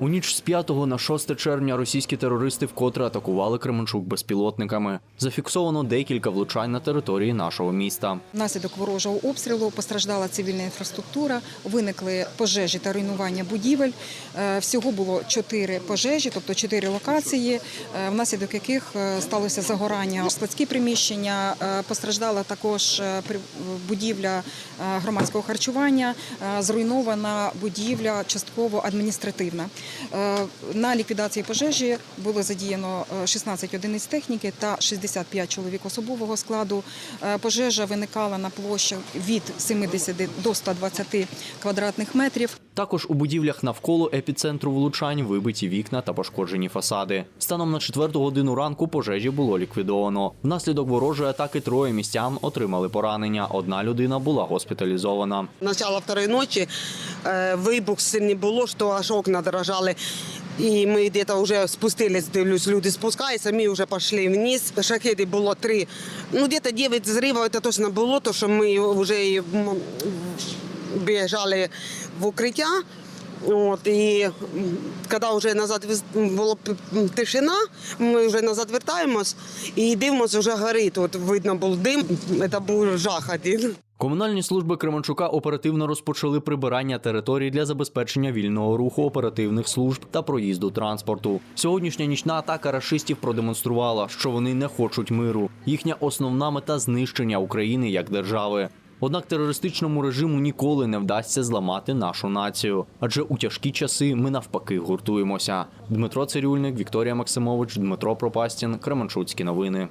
У ніч з 5 на 6 червня російські терористи вкотре атакували Кременчук безпілотниками. Зафіксовано декілька влучань на території нашого міста. Внаслідок ворожого обстрілу постраждала цивільна інфраструктура, виникли пожежі та руйнування будівель. Е, Всього було чотири пожежі, тобто чотири локації, е, внаслідок яких е, сталося загорання складські приміщення. Постраждала також будівля громадського харчування, зруйнована будівля частково адміністративна. Е, На ліквідації пожежі було задіяно е, 16 одиниць техніки та 65 чоловік особового складу. Е, Пожежа виникала на площах від 70 до 120 квадратних метрів. Також у будівлях навколо епіцентру влучань вибиті вікна та пошкоджені фасади. Станом на четверту годину ранку пожежі було ліквідовано. Внаслідок ворожої атаки троє містян отримали поранення. Одна людина була госпіталізована. Начало второй ночи э, выбух сильный було, що аж окна дрожали. І ми где-то вже спустились, дивлюсь, люди спускаються, ми вже пішли вниз. Шахеди було три, ну где-то 9 зривів, це точно було, то що ми вже і, м, біжали в укриття. От, і коли вже назад була тишина, ми вже назад вертаємось і дивимося, вже горить. От видно був дим, це був жах один. Комунальні служби Кременчука оперативно розпочали прибирання територій для забезпечення вільного руху оперативних служб та проїзду транспорту. Сьогоднішня нічна атака рашистів продемонструвала, що вони не хочуть миру. Їхня основна мета знищення України як держави. Однак терористичному режиму ніколи не вдасться зламати нашу націю, адже у тяжкі часи ми навпаки гуртуємося. Дмитро Цирюльник, Вікторія Максимович, Дмитро Пропастін, Кременчуцькі новини.